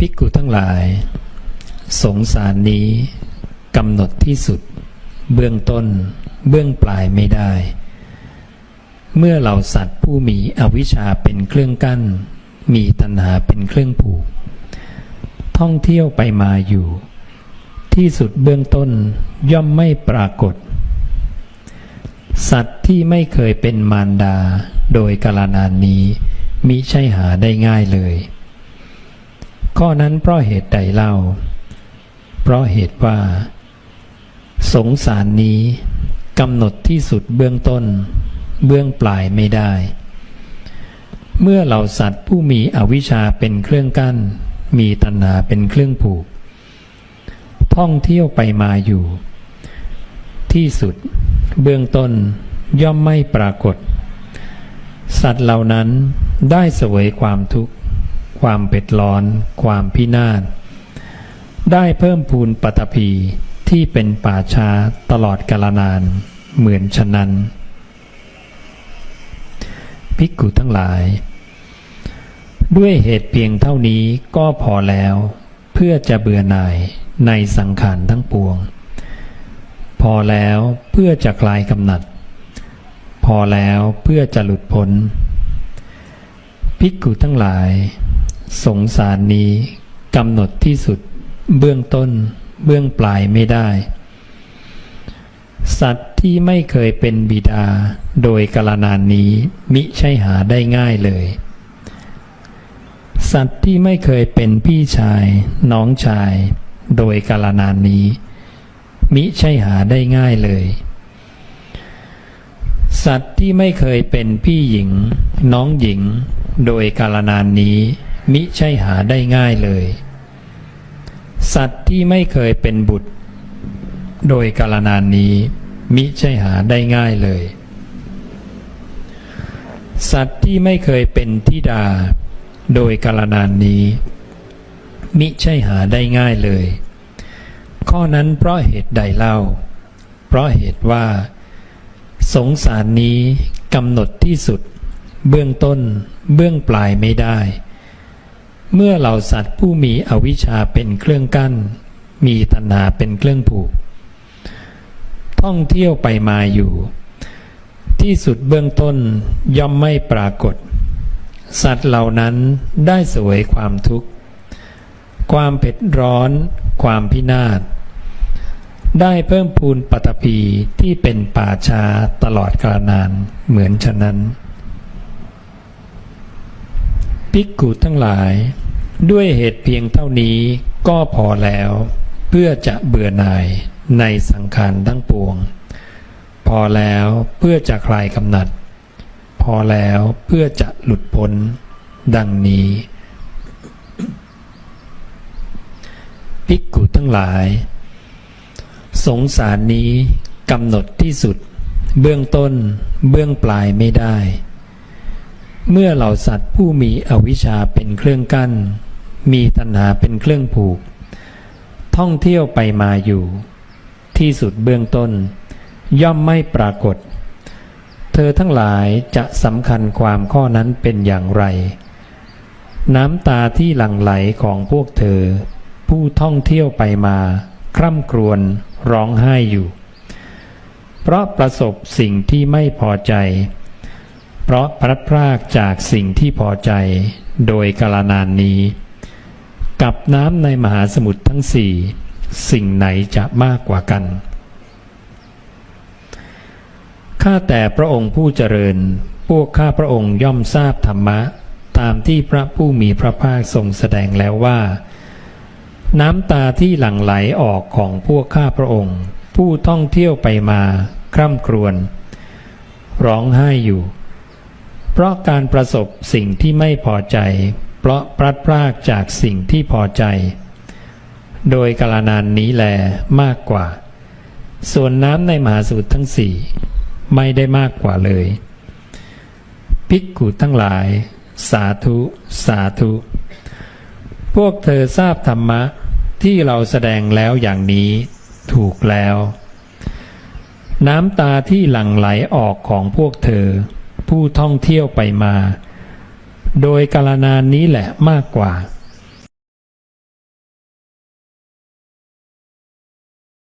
ภิกขุทั้งหลาย สงสารนี้กำหนดที่สุด เบื้องต้น เบื้องปลายไม่ได้ เมื่อเราสัตว์ผู้มีอวิชชาเป็นเครื่องกั้น มีตัณหาเป็นเครื่องผูก ท่องเที่ยวไปมาอยู่ ที่สุดเบื้องต้นย่อมไม่ปรากฏ สัตว์ที่ไม่เคยเป็นมารดาโดยกาลนานนี้มิใช่หาได้ง่ายเลย ข้อนั้นเพราะเหตุใดเล่า เพราะเหตุว่า สงสารนี้กำหนดที่สุดเบื้องต้น เบื้องปลายไม่ได้ เมื่อเหล่าสัตว์ผู้มีอวิชชาเป็นเครื่องกั้น มีตัณหาเป็นเครื่องผูก ท่องเที่ยวไปมาอยู่ ที่สุด เบื้องต้นย่อมไม่ปรากฏ สัตว์เหล่านั้นได้เสวยความทุกข์ ความเผ็ดร้อน ความพินาศ ได้เพิ่มพูนปัตภีที่เป็นป่าช้าตลอดกาลนาน เหมือนฉะนั้น ภิกขุทั้งหลาย ด้วยเหตุเพียงเท่านี้ก็พอแล้ว เพื่อจะเบื่อหน่ายในสังขารทั้งปวง พอแล้วเพื่อจะคลายกำหนัด พอแล้วเพื่อจะหลุดพ้นภิกขุทั้งหลาย สงสารนี้กำหนดที่สุดเบื้องต้นเบื้องปลายไม่ได้ สัตว์ที่ไม่เคยเป็นบิดาโดยกาลนานนี้มิใช่หาได้ง่ายเลย สัตว์ที่ไม่เคยเป็นพี่ชาย น้องชาย โดยกาลนานนี้ มิใช่หาได้ง่ายเลย สัตว์ที่ไม่เคยเป็นพี่หญิง น้องหญิง โดยกาลนานนี้ มิใช่หาได้ง่ายเลย สัตว์ที่ไม่เคยเป็นบุตร โดยกาลนานนี้ มิใช่หาได้ง่ายเลย สัตว์ที่ไม่เคยเป็นทิดา โดยกาลนานนี้ มิใช่หาได้ง่ายเลย ข้อนั้นเพราะเหตุใดเล่า เพราะเหตุว่า สงสารนี้กำหนดที่สุด เบื้องต้นเบื้องปลายไม่ได้ เมื่อเหล่าสัตว์ผู้มีอวิชชาเป็นเครื่องกั้น มีตัณหาเป็นเครื่องผูก ท่องเที่ยวไปมาอยู่ ที่สุดเบื้องต้นย่อมไม่ปรากฏ สัตว์เหล่านั้นได้สวยความทุกข์ ความเผ็ดร้อน ความพินาศ ได้เพิ่มพูนปัตภีที่เป็นป่าชาตลอดกาลนานเหมือนฉะนั้น ภิกขุทั้งหลาย ด้วยเหตุเพียงเท่านี้ก็พอแล้ว เพื่อจะเบื่อหน่ายในสังขารทั้งปวง พอแล้วเพื่อจะคลายกำหนัด พอแล้วเพื่อจะหลุดพ้น ดังนี้ ภิกขุทั้งหลาย สงสารนี้กำหนดที่สุด เบื้องต้นเบื้องปลายไม่ได้ เมื่อเหล่าสัตว์ผู้มีอวิชชาเป็นเครื่องกั้น มีตัณหาเป็นเครื่องผูก ท่องเที่ยวไปมาอยู่ ที่สุดเบื้องต้น ย่อมไม่ปรากฏ เธอทั้งหลายจะสำคัญความข้อนั้นเป็นอย่างไร น้ำตาที่หลั่งไหลของพวกเธอ ผู้ท่องเที่ยวไปมา คร่ำครวญร้องไห้อยู่ เพราะประสบสิ่งที่ไม่พอใจ เพราะพลัดพรากจากสิ่งที่พอใจโดยกาลนานนี้ กับน้ำในมหาสมุทรทั้งสี่สิ่งไหนจะมากกว่ากัน ข้าแต่พระองค์ผู้เจริญ พวกข้าพระองค์ย่อมทราบธรรมะ ตามที่พระผู้มีพระภาคทรงแสดงแล้วว่า น้ำตาที่หลั่งไหลออกของพวกข้าพระองค์ ผู้ท่องเที่ยวไปมา คร่ำครวญร้องไห้อยู่ เพราะการประสบสิ่งที่ไม่พอใจ เพราะพลัดพรากจากสิ่งที่พอใจ โดยกาลนานนี้แลมากกว่า ส่วนน้ำในมหาสมุทรทั้งสี่ไม่ได้มากกว่าเลย ภิกขุทั้งหลาย สาธุ สาธุ พวกเธอทราบธรรมะที่เราแสดงแล้วอย่างนี้ถูกแล้ว น้ำตาที่หลั่งไหลออกของพวกเธอ ผู้ท่องเที่ยวไปมา โดยกาลนานนี้แหละมากกว่า